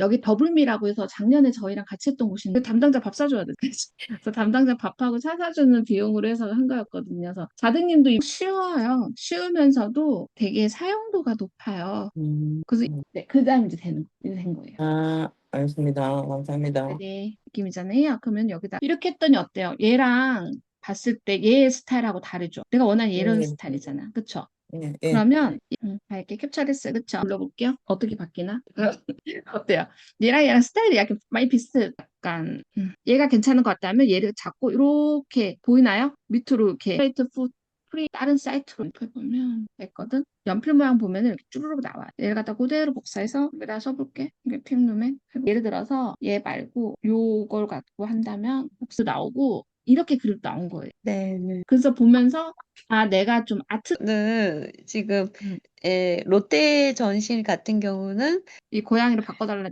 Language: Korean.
여기 더블미라고 해서 작년에 저희랑 같이 했던 곳인데 그 담당자 밥 사줘야 돼. 그래서 담당자 밥하고 차 사주는 비용으로 해서 한 거였거든요. 그래서 자등님도 쉬워요. 쉬우면서도 되게 사용도가 높아요. 음, 그래서 네, 그 다음 이제 되는 이제 된 거예요. 아, 알겠습니다. 감사합니다. 네, 느낌이잖아요. 그러면 여기다 이렇게 했더니 어때요? 얘랑 봤을 때 얘의 스타일하고 다르죠. 내가 원하는 이런 네. 스타일이잖아. 그쵸? 예, 예. 그러면 음, 밝게 캡처했어요. 그쵸? 불러볼게요. 어떻게 바뀌나? 어때요? 얘랑 얘랑 스타일이 약간 많이 비슷해. 약간 음, 얘가 괜찮은 것 같다면 얘를 잡고 이렇게 보이나요? 밑으로 이렇게 스트레이트 풋 프리 다른 사이트로 이렇게 보면 됐거든. 연필 모양 보면은 이렇게 쭈루룩 나와요. 얘를 갖다 그대로 복사해서 여기다 써볼게. 이게 픽룸에 예를 들어서 얘 말고 요걸 갖고 한다면 복수 나오고 이렇게 그립 나온 거예요. 네, 네. 그래서 보면서 아 내가 좀 아트 는 지금 음. 에, 롯데 전실 같은 경우는 이 고양이로 바꿔달라